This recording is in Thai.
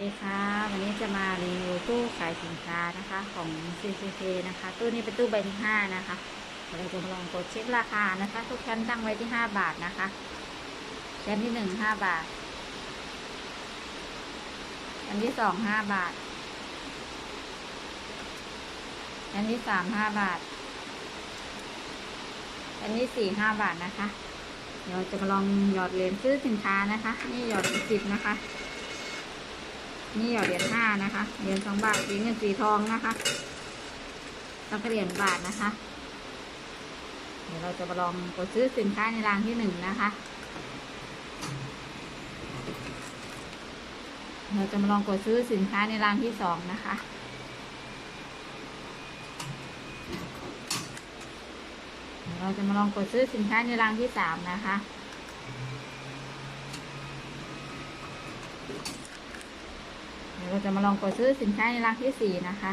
ดีค่ะ วันนี้จะมารีวิวตู้ขายสินค้านะคะของ CCK นะคะ ตู้นี้เป็นตู้ใบที่ห้านะคะเราจะมาลองกดเช็คราคานะคะ ทุกชั้นตั้งไว้ที่ห้าบาทนะคะ ชั้นที่หนึ่งห้าบาท ชั้นที่สองห้าบาท ชั้นที่สามห้าบาท ชั้นที่สี่ห้าบาทนะคะ เดี๋ยวจะมาลองหยอดเหรียญซื้อสินค้านะคะ นี่หยอดสิบนะคะ นี่ยอดเหรียญห้านะคะ เหรียญสองบาทสีเงินสีทองนะคะแล้วก็เหรียญบาทนะคะ เดี๋ยวเราจะมาลองกดซื้อสินค้าในรางที่หนึ่งนะคะ เราจะมาลองกดซื้อสินค้าในรางที่สองนะคะเดี๋ยวเราจะมาลองกดซื้อสินค้าในรางที่สามนะคะ เราจะมาลองกดซื้อสินค้าในรางที่สี่นะคะ